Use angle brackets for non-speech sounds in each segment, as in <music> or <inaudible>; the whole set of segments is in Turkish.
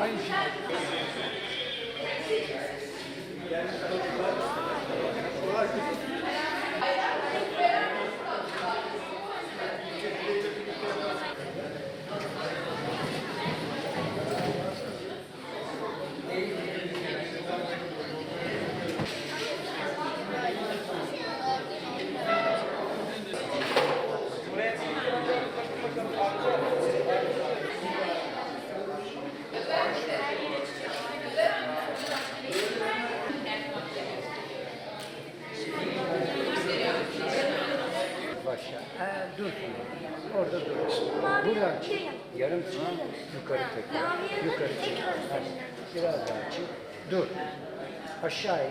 Aynı şey. Dur. Orada dur. Buradan çık. Yarım çık. Yukarı tekrar. Yukarı çık. Biraz daha çık. Dur. Aşağı in.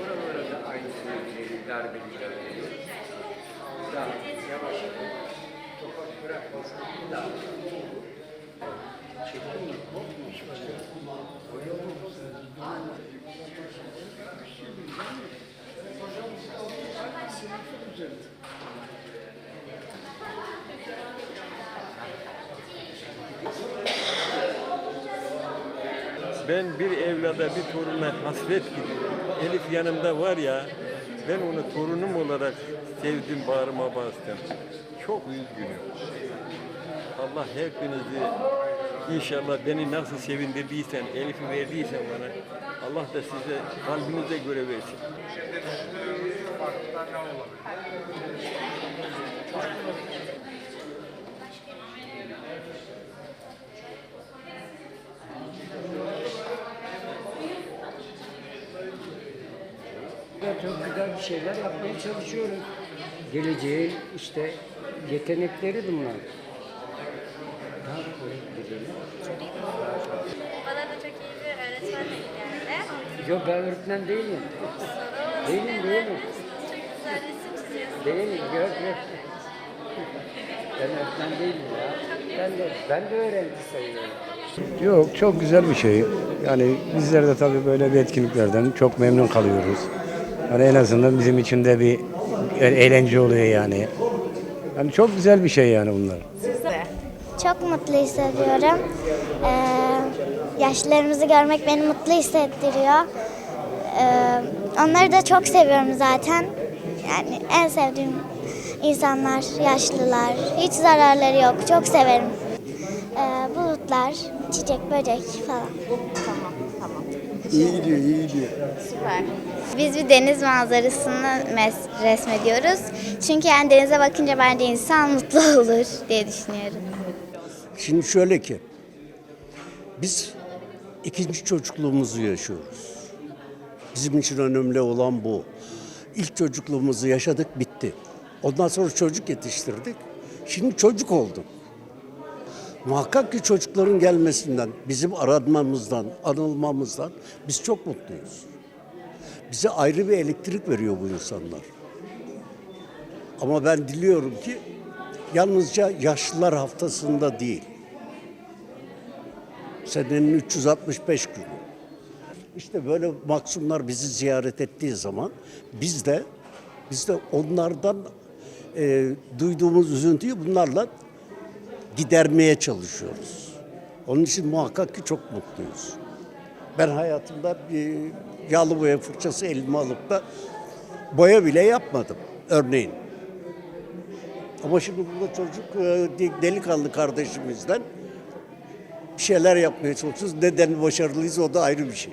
Oralara da aynı sevgileri, darbelikler oluyor. Daha yavaş. Tokat bırak. Daha. Ben bir evlada, bir toruna hasret gidiyorum. Elif yanımda var ya, ben onu torunum olarak sevdim, bağrıma bastım. Çok üzgünüm. Allah hepinizi inşallah beni nasıl sevindirdiysen, Elif'i verdiysen bana, Allah da size kalbinize göre versin. Ya çok güzel bir şeyler yapmaya çalışıyoruz. Geleceğin işte yetenekleri bunlar. Bana da çok iyi bir öğretmen denk geldi. Yok ben öğretmen değilim. Değilim, değilim. Çok güzel resim çiziyorsun. Değilim, gör gör. Ben öğretmen değilim ya. Ben de, ben de öğrenci sayıyorum. Yok çok güzel bir şey. Yani bizler de tabii böyle bir etkinliklerden çok memnun kalıyoruz. Yani en azından bizim için de bir e- eğlence oluyor yani. Yani çok güzel bir şey yani bunlar. Çok mutlu hissediyorum. Ee, yaşlılarımızı görmek beni mutlu hissettiriyor. Ee, onları da çok seviyorum zaten. Yani en sevdiğim insanlar yaşlılar. Hiç zararları yok. Çok severim. Ee, bulutlar, çiçek, böcek falan. Biz bir deniz manzarasını mes- resmediyoruz. Çünkü yani denize bakınca bence insan mutlu <laughs> olur diye düşünüyorum. Şimdi şöyle ki, biz ikinci çocukluğumuzu yaşıyoruz. Bizim için önemli olan bu. İlk çocukluğumuzu yaşadık, bitti. Ondan sonra çocuk yetiştirdik. Şimdi çocuk olduk. Muhakkak ki çocukların gelmesinden, bizim aranmamızdan, anılmamızdan biz çok mutluyuz. Bize ayrı bir elektrik veriyor bu insanlar. Ama ben diliyorum ki yalnızca yaşlılar haftasında değil. Senenin 365 günü. İşte böyle maksumlar bizi ziyaret ettiği zaman biz de biz de onlardan e, duyduğumuz üzüntüyü bunlarla gidermeye çalışıyoruz. Onun için muhakkak ki çok mutluyuz. Ben hayatımda bir yağlı boya fırçası elime alıp da boya bile yapmadım örneğin. Ama şimdi burada çocuk e, delikanlı kardeşimizden bir şeyler yapmaya çalışıyoruz. Neden başarılıyız o da ayrı bir şey.